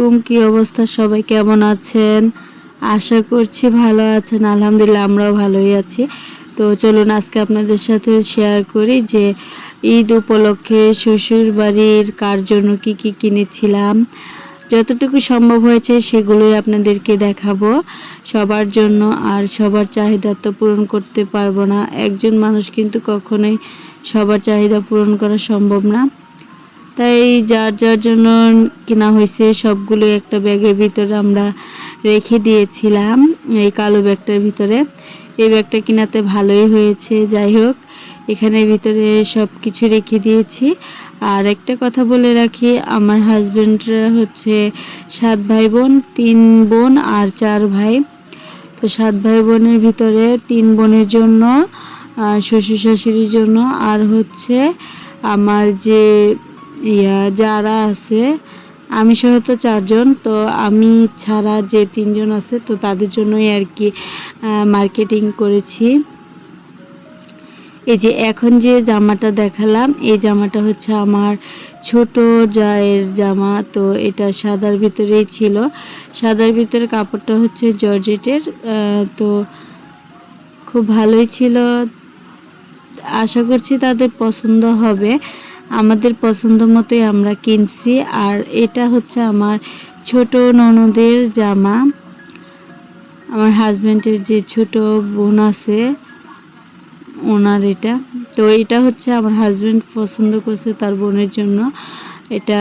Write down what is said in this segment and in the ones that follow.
আলাইকুম, কি অবস্থা? সবাই কেমন আছেন? আশা করছি ভালো আছেন, আলহামদুলিল্লাহ আমরাও ভালোই আছি। তো চলুন আজকে আপনাদের সাথে শেয়ার করি যে ঈদ উপলক্ষে শ্বশুর বাড়ির কার জন্য কি কি কিনেছিলাম। যতটুকু সম্ভব হয়েছে সেগুলোই আপনাদেরকে দেখাবো। সবার জন্য আর সবার চাহিদা তো পূরণ করতে পারব না। একজন মানুষ কিন্তু কখনোই সবার চাহিদা পূরণ করা সম্ভব না। তাই যার যার জন্য কেনা হয়েছে সবগুলো একটা ব্যাগের ভিতরে আমরা রেখে দিয়েছিলাম, এই কালো ব্যাগটার ভিতরে। এই ব্যাগটা কিনাতে ভালোই হয়েছে, যাই হোক এখানের ভিতরে সব কিছু রেখে দিয়েছি। আর একটা কথা বলে রাখি, আমার হাজব্যান্ডরা হচ্ছে সাত ভাই বোন তিন বোন আর চার ভাই। তো সাত ভাই বোনের ভিতরে তিন বোনের জন্য শ্বশুর শাশুড়ির জন্য আর হচ্ছে আমার যে ইয়া, যারা আছে, আমি সহ তো চারজন, তো আমি ছাড়া যে তিনজন আছে, তো তাদের জন্যই আর কি মার্কেটিং করেছি। এই যে এখন যে জামাটা দেখালাম, এই জামাটা হচ্ছে আমার ছোট জায়ের জামা, তো এটা সাদার ভিতরেই ছিল। সাদার ভিতরে কাপড়টা হচ্ছে জর্জেটের তো খুব ভালোই ছিল। আশা করছি তাদের পছন্দ হবে। আমাদের পছন্দ মতোই আমরা কিনছি। আর এটা হচ্ছে আমার ছোট ননদের জামা। আমার হাজব্যান্ডের যে ছোট বোন আছে, ওনার এটা। তো এটা হচ্ছে আমার হাজব্যান্ড পছন্দ করছে তার বোনের জন্য। এটা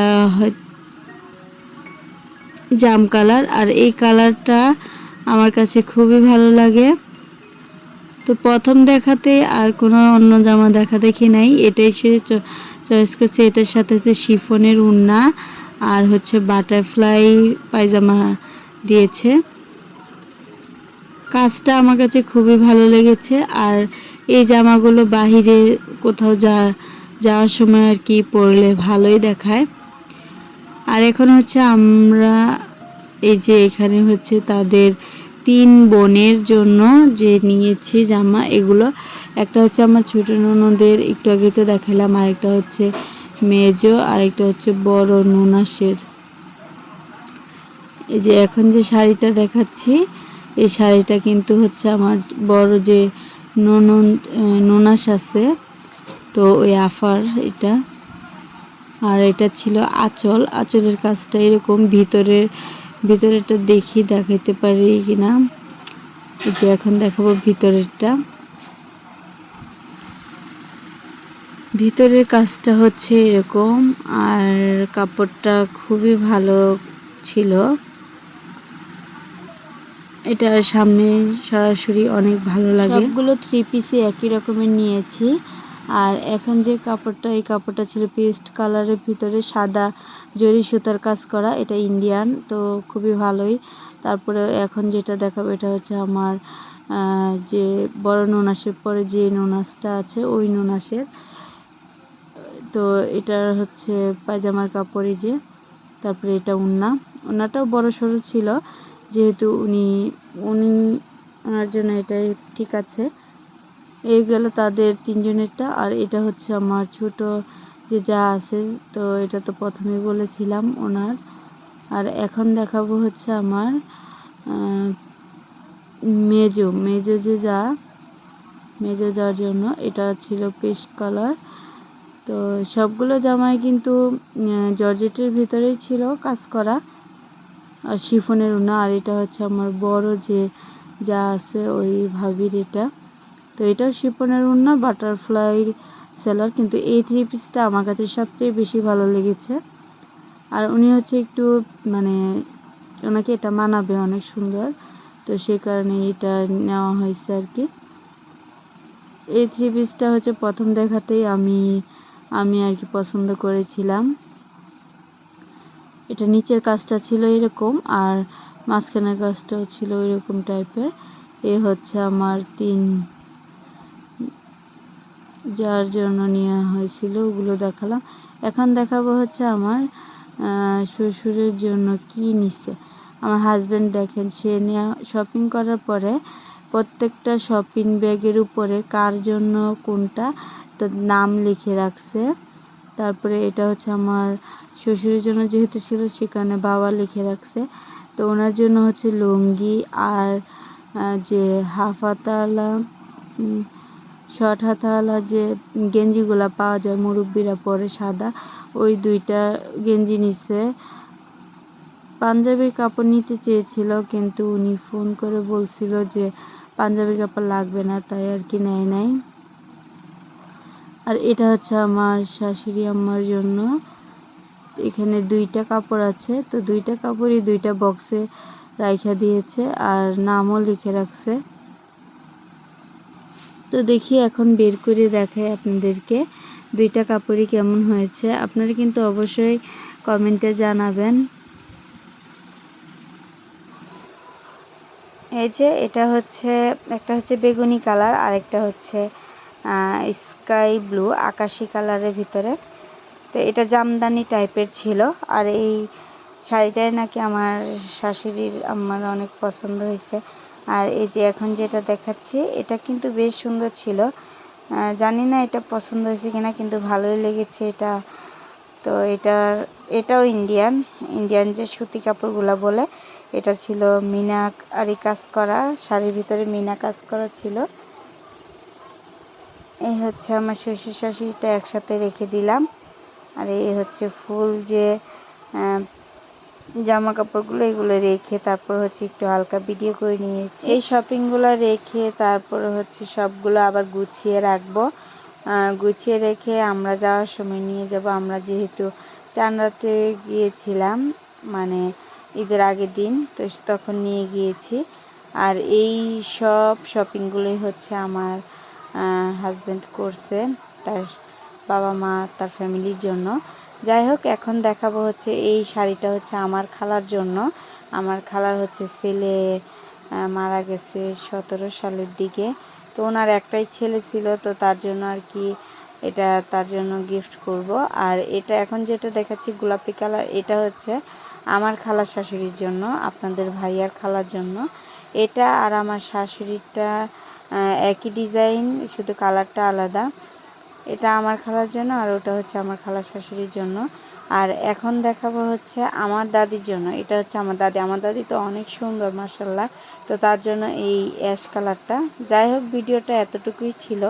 জাম কালার। আর এই কালারটা আমার কাছে খুবই ভালো লাগে। তো প্রথম দেখাতে আর কোনো অন্য জামা দেখা দেখি নাই। এটাই সে চয়েস করছে, এটার সাথে হচ্ছে শিফনের উন্না আর হচ্ছে বাটারফ্লাই পায়জামা দিয়েছে। কাজটা আমার কাছে খুবই ভালো লেগেছে আর এই জামাগুলো বাহিরে কোথাও যা, যাওয়ার সময় আর কি পরলে ভালোই দেখায়। আর এখন হচ্ছে আমরা এই যে এখানে হচ্ছে তাদের তিন বোনের জন্য যে নিয়েছি জামা, এগুলো। একটা হচ্ছে আমার ছোটো ননদের, একটু আগে তো দেখালাম, আরেকটা হচ্ছে মেজো, আরেকটা হচ্ছে বড় নোনাসের। এই যে এখন যে শাড়িটা দেখাচ্ছি, এই শাড়িটা কিন্তু হচ্ছে আমার বড় যে ননন নোনাস আছে, তো ওই আফার এটা। আর এটা ছিল আঁচল। আঁচলের কাজটা এরকম ভিতরের ভিতরেরটা দেখি, দেখাইতে পারি কিনা? যে এখন দেখাবো ভিতরেরটা। ভিতরের কাজটা হচ্ছে এরকম, আর কাপড়টা খুবই ভালো ছিল। এটা সামনে সরাসরি অনেক ভালো লাগে। সবগুলো থ্রি পিসে একই রকমের নিয়েছি। আর এখন যে কাপড়টা, এই কাপড়টা ছিল পেস্ট কালারের ভিতরে সাদা জরি সুতার কাজ করা, এটা ইন্ডিয়ান, তো খুবই ভালোই। তারপরে এখন যেটা দেখাবো, এটা হচ্ছে আমার যে বড় নোনাসের পরে যে নোনাসটা আছে, ওই নোনাসের। তো এটার হচ্ছে পায়জামার কাপড়ই যে, তারপরে এটা উন্না। উন্নাটাও বড় সড়ো ছিল, যেহেতু উনি উনি, ওনার জন্য এটাই ঠিক আছে। এই গেল তাদের তিনজনেরটা, আর এটা হচ্ছে আমার ছোট যে যা আছে, তো এটা তো প্রথমে বলেছিলাম ওনার। আর এখন দেখাবো হচ্ছে আমার মেজো মেজো যে যা, মেজো যাওয়ার জন্য, এটা ছিল পেস্ট কালার। তো সবগুলো জামাই কিন্তু জর্জেটের ভিতরেই ছিল কাজ করা, আর শিফনের উনা আর এটা হচ্ছে আমার বড় যে যা আছে ওই ভাবির এটা। তো এটাও শিফনের উন্না বাটারফ্লাই সেলার কিন্তু এই থ্রি পিসটা আমার কাছে সবচেয়ে বেশি ভালো লেগেছে। আর উনি হচ্ছে একটু মানে ওনাকে এটা মানাবে অনেক সুন্দর, তো সেই কারণে এটা নেওয়া হয়েছে আর কি। এই থ্রি পিসটা হচ্ছে প্রথম দেখাতেই আমি আমি আর কি পছন্দ করেছিলাম। এটা নিচের কাজটা ছিল এরকম, আর মাঝখানের কাজটাও ছিল এরকম টাইপের এ হচ্ছে আমার তিন যার জন্য নেওয়া হয়েছিল ওগুলো দেখালাম। এখন দেখাবো হচ্ছে আমার শ্বশুরের জন্য কি নিছে। আমার হাজব্যান্ড দেখেন সে নেওয়া শপিং করার পরে প্রত্যেকটা শপিং ব্যাগের উপরে কার জন্য কোনটা তো নাম লিখে রাখছে। তারপরে এটা হচ্ছে আমার শ্বশুরের জন্য যেহেতু ছিল সে কারণে বাবা লিখে রাখছে। তো ওনার জন্য হচ্ছে লুঙ্গি আর যে হাফ হাতাওয়ালা উম, শর্ট হাতাওয়ালা যে গেঞ্জিগুলা পাওয়া যায়, মুরব্বীরা পরে সাদা। ওই দুইটা গেঞ্জি নিছে। পাঞ্জাবির কাপড় নিতে চেয়েছিল, কিন্তু উনি ফোন করে বলছিল যে পাঞ্জাবির কাপড় লাগবে না, তাই আর কি নেয় নাই। আর এটা হচ্ছে আমার শাশুড়ি আম্মার জন্য। এখানে দুইটা কাপড় আছে, তো দুইটা কাপড়ই দুইটা বক্সে রাইখা দিয়েছে, আর নামও লিখে রাখছে। তো দেখি এখন বের করে দেখাই আপনাদেরকে। দুইটা কাপড়ই কেমন হয়েছে? আপনারা কিন্তু অবশ্যই কমেন্টে জানাবেন। এই যে এটা হচ্ছে, একটা হচ্ছে বেগুনি কালার আর একটা হচ্ছে স্কাই ব্লু আকাশি কালারের ভিতরে। তো এটা জামদানি টাইপের ছিল। আর এই শাড়িটাই নাকি আমার শাশুড়ির, আমার অনেক পছন্দ হয়েছে। আর এই যে এখন যেটা দেখাচ্ছি, এটা কিন্তু বেশ সুন্দর ছিল। জানি না এটা পছন্দ হয়েছে কিনা, কিন্তু ভালোই লেগেছে এটা। তো এটার, এটাও ইন্ডিয়ান ইন্ডিয়ান যে সুতি কাপড়গুলো বলে, এটা ছিল মিনা আরি কাজ করা শাড়ির ভিতরে মিনা কাজ করা ছিল। এই হচ্ছে আমার শ্বশুর শাশুড়িটা একসাথে রেখে দিলাম। আর এই হচ্ছে ফুল যে জামা কাপড়গুলো এগুলো রেখে তারপর হচ্ছে একটু হালকা ভিডিও করে নিয়েছি। এই শপিংগুলো রেখে তারপর হচ্ছে সবগুলো আবার গুছিয়ে রাখব। গুছিয়ে রেখে আমরা যাওয়ার সময় নিয়ে যাব। আমরা যেহেতু চানরাতে গিয়েছিলাম মানে ঈদের আগের দিন, তো তখন নিয়ে গিয়েছি। আর এই সব শপিংগুলোই হচ্ছে আমার হাজব্যান্ড করছে। তার বাবা মা তার ফ্যামিলির জন্য। যাই হোক এখন দেখাবো হচ্ছে এই শাড়িটা হচ্ছে আমার খালার জন্য। আমার খালার হচ্ছে ছেলে মারা গেছে সতেরো সালের দিকে। তো ওনার একটাই ছেলে ছিল তো তার জন্য আর কি এটা তার জন্য গিফট করব। আর এটা এখন যেটা দেখাচ্ছি গোলাপি কালার এটা হচ্ছে আমার খালা শাশুড়ির জন্য আপনাদের ভাইয়ার খালার জন্য। এটা আর আমার শাশুড়িরটা আহ, একই ডিজাইন শুধু কালারটা আলাদা। এটা আমার খালার জন্য আর ওটা হচ্ছে আমার খালা শাশুড়ির জন্য। আর এখন দেখাবো হচ্ছে আমার দাদির জন্য। এটা হচ্ছে আমার দাদি। আমার দাদি তো অনেক সুন্দর মার্শাল্লাহ তো তার জন্য এই অ্যাশ কালারটা। যাই হোক, ভিডিওটা এতটুকুই ছিল।